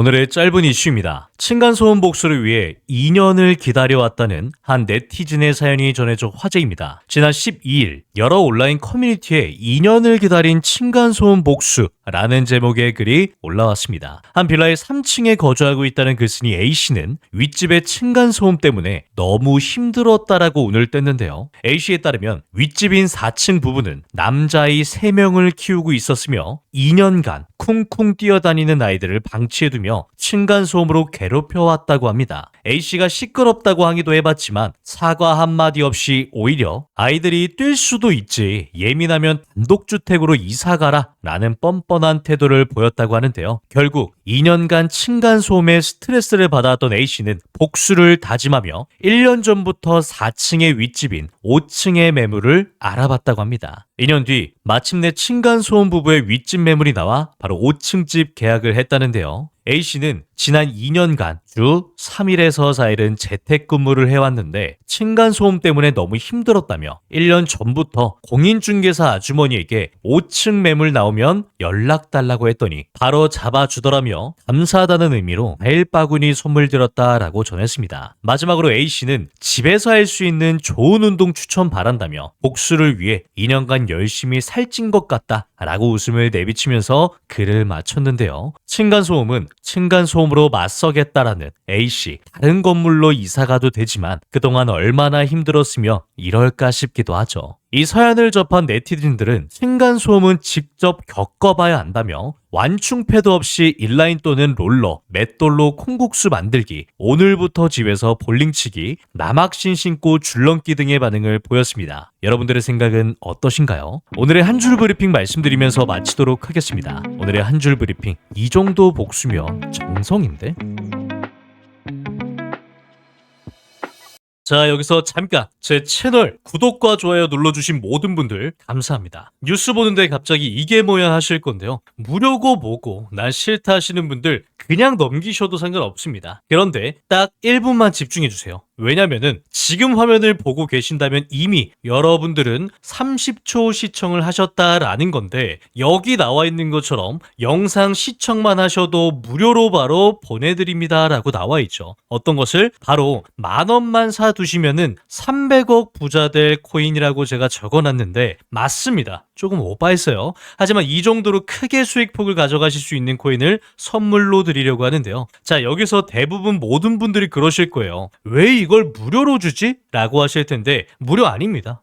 오늘의 짧은 이슈입니다. 층간소음 복수를 위해 2년을 기다려왔다는 한 네티즌의 사연이 전해져 화제입니다. 지난 12일 여러 온라인 커뮤니티에 2년을 기다린 층간소음 복수라는 제목의 글이 올라왔습니다. 한 빌라의 3층에 거주하고 있다는 글쓴이 A씨는 윗집의 층간소음 때문에 너무 힘들었다라고 운을 뗐는데요. A씨에 따르면 윗집인 4층 부부는 남자아이 3명을 키우고 있었으며 2년간 쿵쿵 뛰어다니는 아이들을 방치해두며 층간소음으로 괴롭혀왔다고 합니다. A씨가 시끄럽다고 하기도 해봤지만 사과 한마디 없이 오히려 아이들이 뛸 수도 있지 예민하면 단독주택으로 이사가라 라는 뻔뻔한 태도를 보였다고 하는데요. 결국 2년간 층간소음에 스트레스를 받아왔던 A씨는 복수를 다짐하며 1년 전부터 4층의 윗집인 5층의 매물을 알아봤다고 합니다. 2년 뒤 마침내 층간 소음 부부의 윗집 매물이 나와 바로 5층 집 계약을 했다는데요. A씨는 지난 2년간 주 3일에서 4일은 재택근무를 해왔는데 층간소음 때문에 너무 힘들었다며 1년 전부터 공인중개사 아주머니에게 5층 매물 나오면 연락 달라고 했더니 바로 잡아주더라며 감사하다는 의미로 과일 바구니 선물 드렸다라고 전했습니다. 마지막으로 A씨는 집에서 할 수 있는 좋은 운동 추천 바란다며 복수를 위해 2년간 열심히 살찐 것 같다 라고 웃음을 내비치면서 글을 마쳤는데요. 층간소음은 층간소음으로 맞서겠다라는 A씨 다른 건물로 이사가도 되지만 그동안 얼마나 힘들었으며 이럴까 싶기도 하죠. 이 사연을 접한 네티즌들은 층간소음은 직접 겪어봐야 한다며 완충패드 없이 인라인 또는 롤러, 맷돌로 콩국수 만들기, 오늘부터 집에서 볼링치기, 남학신 신고 줄넘기 등의 반응을 보였습니다. 여러분들의 생각은 어떠신가요? 오늘의 한 줄 브리핑 말씀드리면서 마치도록 하겠습니다. 오늘의 한 줄 브리핑 이 정도 복수면 정성인데? 자, 여기서 잠깐 제 채널 구독과 좋아요 눌러주신 모든 분들 감사합니다. 뉴스 보는데 갑자기 이게 뭐야 하실 건데요. 무료고 뭐고 난 싫다 하시는 분들 그냥 넘기셔도 상관없습니다. 그런데 딱 1분만 집중해주세요. 왜냐면은 지금 화면을 보고 계신다면 이미 여러분들은 30초 시청을 하셨다라는 건데 여기 나와 있는 것처럼 영상 시청만 하셔도 무료로 바로 보내드립니다라고 나와 있죠. 어떤 것을 바로 만 원만 사두시면은 300억 부자 될 코인이라고 제가 적어놨는데 맞습니다. 조금 오바했어요. 하지만 이 정도로 크게 수익폭을 가져가실 수 있는 코인을 선물로 드리려고 하는데요. 자, 여기서 대부분 모든 분들이 그러실 거예요. 왜 이걸 무료로 주지? 라고 하실 텐데, 무료 아닙니다.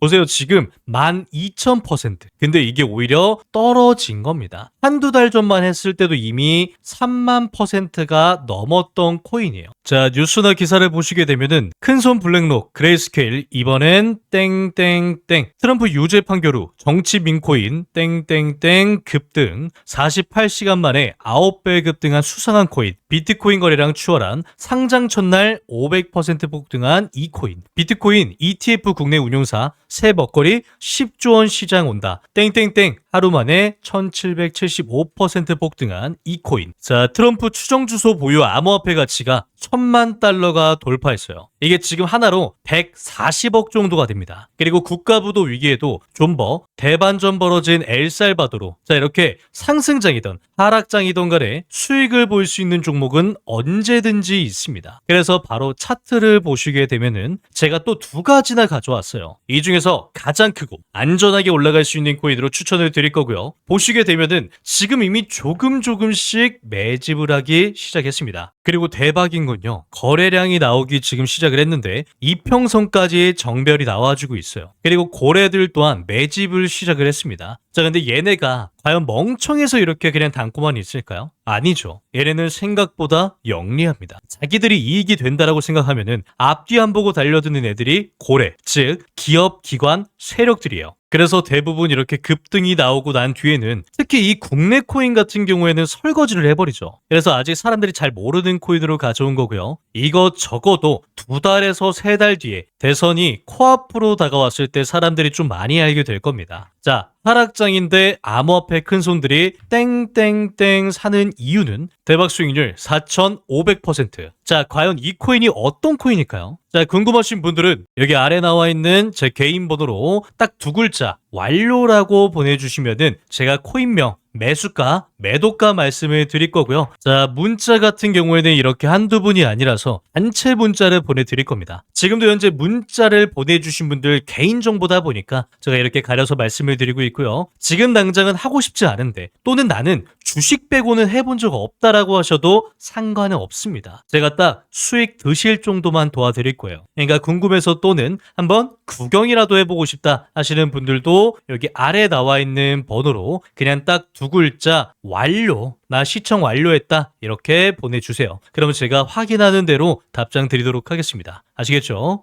보세요. 지금 12,000%. 근데 이게 오히려 떨어진 겁니다. 한두 달 전만 했을 때도 이미 3만 퍼센트가 넘었던 코인이에요. 자, 뉴스나 기사를 보시게 되면은 큰손 블랙록, 그레이스케일, 이번엔 땡땡땡, 트럼프 유죄 판결 후 정치 민코인, 땡땡땡 급등, 48시간 만에 9배 급등한 수상한 코인, 비트코인 거래량 추월한 상장 첫날 500% 폭등한 이 코인, 비트코인 ETF 국내 운용사 새 먹거리 10조 원 시장 온다. 땡땡땡 하루 만에 1775% 폭등한 이 코인. 자, 트럼프 추정 주소 보유 암호화폐 가치가 천만 달러가 돌파했어요. 이게 지금 하나로 140억 정도가 됩니다. 그리고 국가부도 위기에도 존버, 대반전 벌어진 엘살바도로 자 이렇게 상승장이든 하락장이든 간에 수익을 볼 수 있는 종목은 언제든지 있습니다. 그래서 바로 차트를 보시게 되면은 제가 또 두 가지나 가져왔어요. 이 중에서 가장 크고 안전하게 올라갈 수 있는 코인으로 추천을 드릴 거고요. 보시게 되면은 지금 이미 조금 조금씩 매집을 하기 시작했습니다. 그리고 대박인 건요. 거래량이 나오기 지금 시작을 했는데 이평선까지 정별이 나와주고 있어요. 그리고 고래들 또한 매집을 시작을 했습니다. 자, 근데 얘네가 과연 멍청해서 이렇게 그냥 담고만 있을까요? 아니죠. 얘네는 생각보다 영리합니다. 자기들이 이익이 된다라고 생각하면은 앞뒤 안 보고 달려드는 애들이 고래, 즉 기업, 기관, 세력들이에요. 그래서 대부분 이렇게 급등이 나오고 난 뒤에는 특히 이 국내 코인 같은 경우에는 설거지를 해버리죠. 그래서 아직 사람들이 잘 모르는 코인으로 가져온 거고요. 이거 적어도 두 달에서 세 달 뒤에 대선이 코앞으로 다가왔을 때 사람들이 좀 많이 알게 될 겁니다. 자, 하락장인데 암호화폐 큰 손들이 땡땡땡 사는 이유는 대박 수익률 4,500%. 자, 과연 이 코인이 어떤 코인일까요? 자, 궁금하신 분들은 여기 아래 나와 있는 제 개인 번호로 딱 두 글자 완료라고 보내주시면은 제가 코인명 매수가, 매도가 말씀을 드릴 거고요. 자, 문자 같은 경우에는 이렇게 한두 분이 아니라서 단체 문자를 보내드릴 겁니다. 지금도 현재 문자를 보내주신 분들 개인정보다 보니까 제가 이렇게 가려서 말씀을 드리고 있고요. 지금 당장은 하고 싶지 않은데 또는 나는 주식 빼고는 해본 적 없다라고 하셔도 상관은 없습니다. 제가 딱 수익 드실 정도만 도와드릴 거예요. 그러니까 궁금해서 또는 한번 구경이라도 해보고 싶다 하시는 분들도 여기 아래 나와 있는 번호로 그냥 딱 두 글자 완료 나 시청 완료했다 이렇게 보내주세요. 그러면 제가 확인하는 대로 답장 드리도록 하겠습니다. 아시겠죠?